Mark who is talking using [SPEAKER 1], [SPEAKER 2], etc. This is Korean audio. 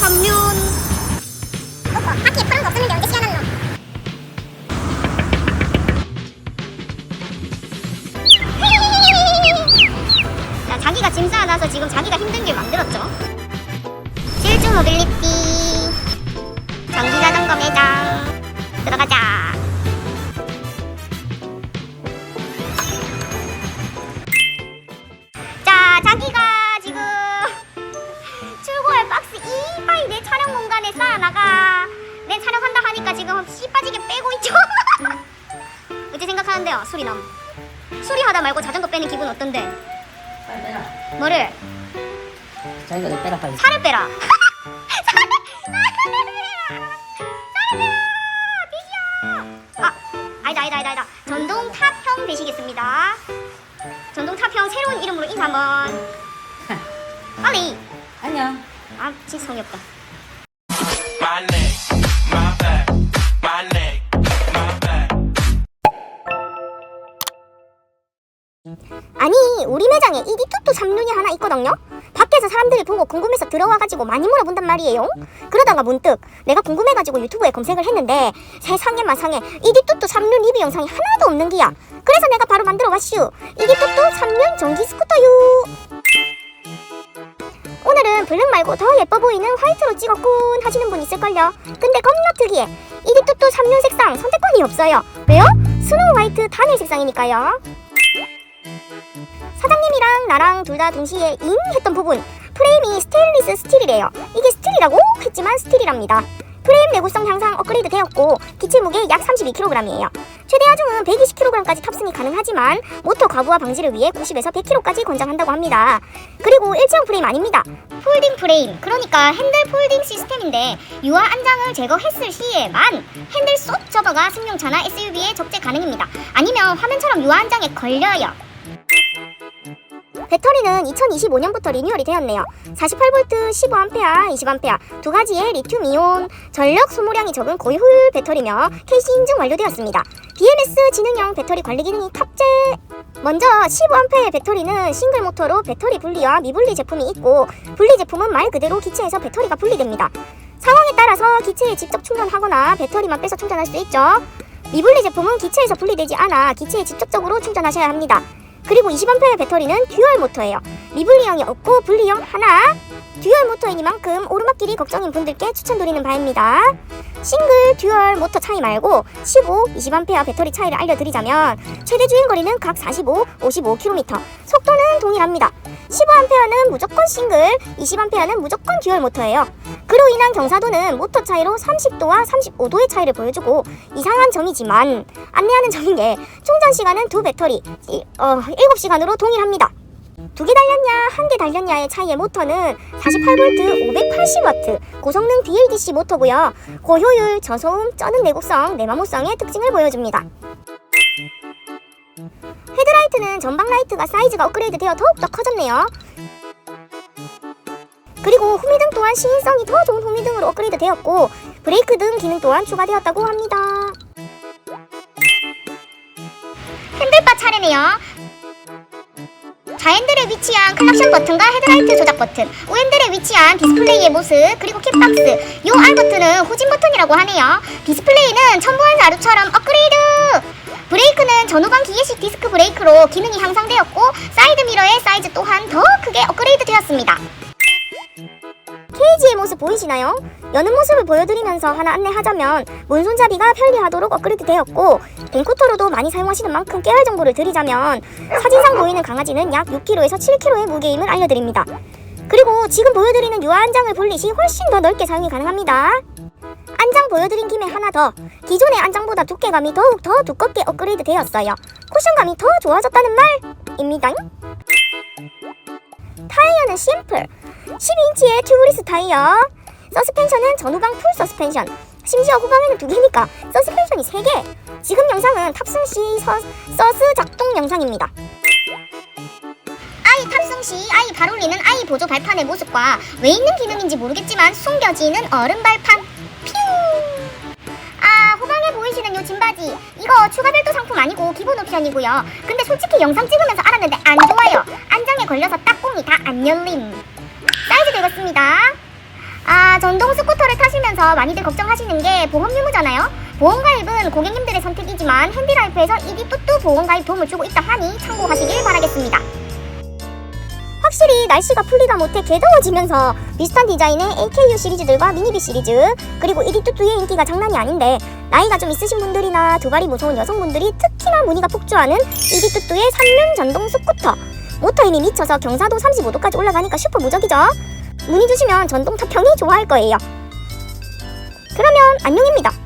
[SPEAKER 1] 전면 놓고 바퀴에 파란 거 없었는데 언제 시간 날로. 자, 자기가 짐싸 나서 지금 자기가 힘든 길 만들었죠. 실주 모빌리티. 전기 자전거 매장. 들어가자. 지금 씨 빠지게 빼고 있죠. 어째 생각하는데요, 수리남? 수리하다 말고 자전거 빼는 기분 어떤데?
[SPEAKER 2] 빨리 빼라.
[SPEAKER 1] 뭐를?
[SPEAKER 2] 자기가 너 빼라 빨리.
[SPEAKER 1] 살을 빼라. 살을 빼라. 비켜. 아, 아니다, 아니다, 아니다, 아니다. 전동 타평 되시겠습니다. 전동 타평 새로운 이름으로 인사 한번. 빨리.
[SPEAKER 2] 안녕.
[SPEAKER 1] 아, 진짜 성의 없다.
[SPEAKER 3] My neck,
[SPEAKER 1] 아니 우리 매장에 이디투투 3륜이 하나 있거든요? 밖에서 사람들이 보고 궁금해서 들어와가지고 많이 물어본단 말이에요. 그러다가 문득 내가 궁금해가지고 유튜브에 검색을 했는데 세상에 마상에 이디투투 3륜 리뷰 영상이 하나도 없는 기야. 그래서 내가 바로 만들어 왔슈. 이디투투 3륜 전기 스쿠터유 오늘은 블랙 말고 더 예뻐 보이는 화이트로 찍었군 하시는 분 있을걸요. 근데 겁나 특이해. 이디투투 3륜 색상 선택권이 없어요. 왜요? 스노우 화이트 단일 색상이니까요 사장님이랑 나랑 둘 다 동시에 잉 했던 부분. 프레임이 스테인리스 스틸이래요. 이게 스틸이라고? 했지만 스틸이랍니다. 프레임 내구성 향상 업그레이드 되었고 기체 무게 약 32kg이에요. 최대 하중은 120kg까지 탑승이 가능하지만 모터 과부하 방지를 위해 90에서 100kg까지 권장한다고 합니다. 그리고 일체형 프레임 아닙니다. 폴딩 프레임. 그러니까 핸들 폴딩 시스템인데 유아 안장을 제거했을 시에만 핸들 쏙 접어가 승용차나 SUV에 적재 가능입니다. 아니면 화면처럼 유아 안장에 걸려요 배터리는 2025년부터 리뉴얼이 되었네요. 48V 15A, 20A 두 가지의 리튬 이온 전력 소모량이 적은 고효율 배터리며 KC 인증 완료되었습니다. BMS 지능형 배터리 관리 기능이 탑재. 먼저 15A의 배터리는 싱글 모터로 배터리 분리와 미분리 제품이 있고 분리 제품은 말 그대로 기체에서 배터리가 분리됩니다. 상황에 따라서 기체에 직접 충전하거나 배터리만 빼서 충전할 수 있죠. 미분리 제품은 기체에서 분리되지 않아 기체에 직접적으로 충전하셔야 합니다. 그리고 20A 배터리는 듀얼 모터예요. 미분리형이 없고 분리형 하나. 듀얼 모터이니만큼 오르막길이 걱정인 분들께 추천드리는 바입니다. 싱글, 듀얼 모터 차이 말고 15, 20A 배터리 차이를 알려드리자면 최대 주행거리는 각 45, 55km, 속도는 동일합니다. 15A는 무조건 싱글, 20A는 무조건 듀얼 모터예요. 그로 인한 경사도는 모터 차이로 30도와 35도의 차이를 보여주고 이상한 점이지만 안내하는 점인 게 충전 시간은 두 배터리 이- 어, 7시간으로 동일합니다. 두 개 달렸냐, 한 개 달렸냐의 차이의 모터는 48V 580W 고성능 BLDC 모터고요. 고효율, 저소음, 쩌는 내구성, 내마모성의 특징을 보여줍니다. 헤드라이트는 전방 라이트가 사이즈가 업그레이드 되어 더욱더 커졌네요. 그리고 후미등 또한 시인성이 더 좋은 후미등으로 업그레이드 되었고 브레이크 등 기능 또한 추가되었다고 합니다. 핸들바 차례네요. 좌핸들에 위치한 클락션 버튼과 헤드라이트 조작 버튼, 우핸들에 위치한 디스플레이의 모습, 그리고 킥박스, 요 R 버튼은 후진 버튼이라고 하네요. 디스플레이는 첨부한 자루처럼 업그레이드! 브레이크는 전후방 기계식 디스크 브레이크로 기능이 향상되었고, 사이드 미러의 사이즈 또한 더 크게 업그레이드 되었습니다. 케이지의 모습 보이시나요? 여는 모습을 보여드리면서 하나 안내하자면 문손잡이가 편리하도록 업그레이드 되었고 뱅쿠터로도 많이 사용하시는 만큼 깨알 정보를 드리자면 사진상 보이는 강아지는 약 6kg에서 7kg의 무게임을 알려드립니다. 그리고 지금 보여드리는 유아 안장을 분리시 훨씬 더 넓게 사용이 가능합니다. 안장 보여드린 김에 하나 더 기존의 안장보다 두께감이 더욱 더 두껍게 업그레이드 되었어요. 쿠션감이 더 좋아졌다는 말입니다. 타이어는 심플. 12인치의 튜브리스 타이어. 서스펜션은 전후방 풀 서스펜션. 심지어 후방에는 두 개니까 서스펜션이 세 개. 지금 영상은 탑승 시 서, 서스 작동 영상입니다. 아이 탑승 시 아이 발 올리는 아이 보조 발판의 모습과 왜 있는 기능인지 모르겠지만 숨겨지는 얼음 발판 짐바지. 이거 추가 별도 상품 아니고 기본 옵션이고요. 근데 솔직히 영상 찍으면서 알았는데 안 좋아요. 안장에 걸려서 딱공이 다 안 열림. 사이즈 되겠습니다. 아, 전동 스쿠터를 타시면서 많이들 걱정하시는 게 보험 유무잖아요. 보험 가입은 고객님들의 선택이지만 핸디라이프에서 이디 뚜뚜 보험 가입 도움을 주고 있다 하니 참고하시길 바라겠습니다. 확실히 날씨가 풀리다 못해 개더워지면서 비슷한 디자인의 AKU 시리즈들과 미니비 시리즈 그리고 이디뚜뚜의 인기가 장난이 아닌데 나이가 좀 있으신 분들이나 두 발이 무서운 여성분들이 특히나 문의가 폭주하는 이디뚜뚜의 3륜 전동 스쿠터. 모터 힘이 미쳐서 경사도 35도까지 올라가니까 슈퍼 무적이죠. 문의 주시면 전동 타평이 좋아할 거예요. 그러면 안녕입니다